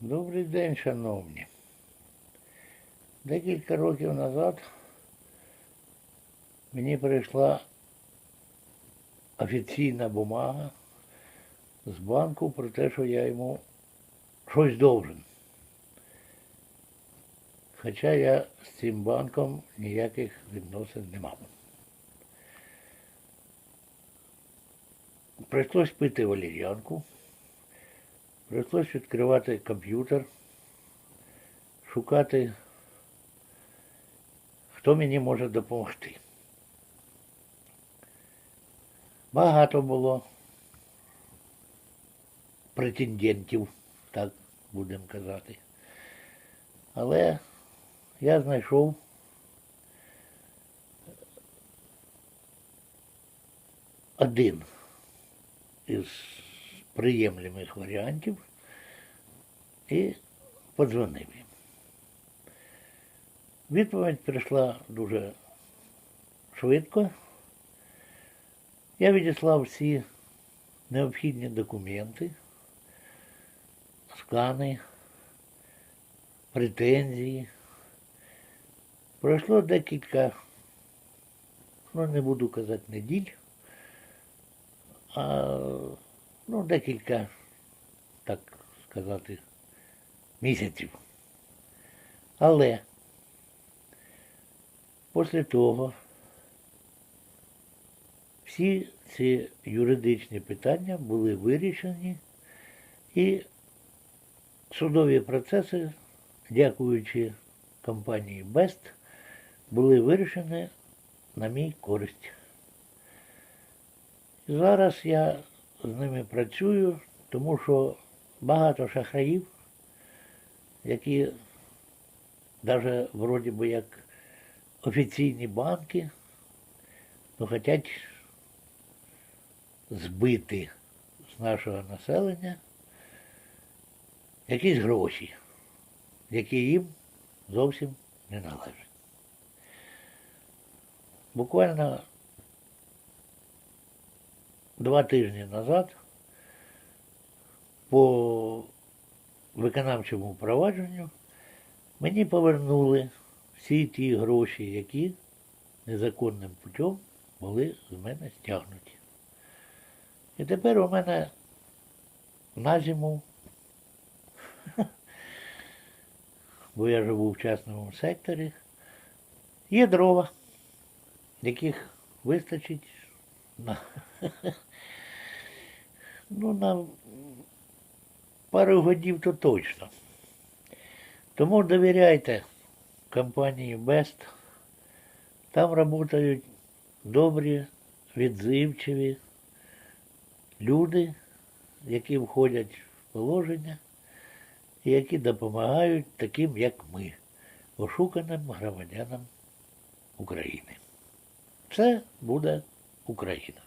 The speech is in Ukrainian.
Добрий день, шановні. Декілька років назад мені прийшла офіційна бумага з банку про те, що я йому щось должен. Хоча я з цим банком ніяких відносин не мав. Прийшлось пити валер'янку. Прийшлось відкривати комп'ютер, шукати, хто мені може допомогти. Багато було претендентів, так будемо казати. Але я знайшов один із приємлемих варіантів і подзвонив їм. Відповідь прийшла дуже швидко. Я відіслав всі необхідні документи, скани, претензії. Пройшло декілька, ну не буду казати неділь, а ну, декілька, так сказати, місяців. Але після того всі ці юридичні питання були вирішені і судові процеси, дякуючи компанії Best, були вирішені на мій користь. Зараз я з ними працюю, тому що багато шахраїв, які навіть вроді би як офіційні банки, ну, хочуть збити з нашого населення якісь гроші, які їм зовсім не належать. Буквально два тижні назад по виконавчому провадженню мені повернули всі ті гроші, які незаконним путем були з мене стягнуті. І тепер у мене на зиму, бо я живу в частному секторі, є дрова, яких вистачить на, ну, на пару годів то точно. Тому довіряйте компанії Best. Там працюють добрі, відзивчиві люди, які входять в положення і які допомагають таким, як ми, ошуканим громадянам України. Це буде Україна.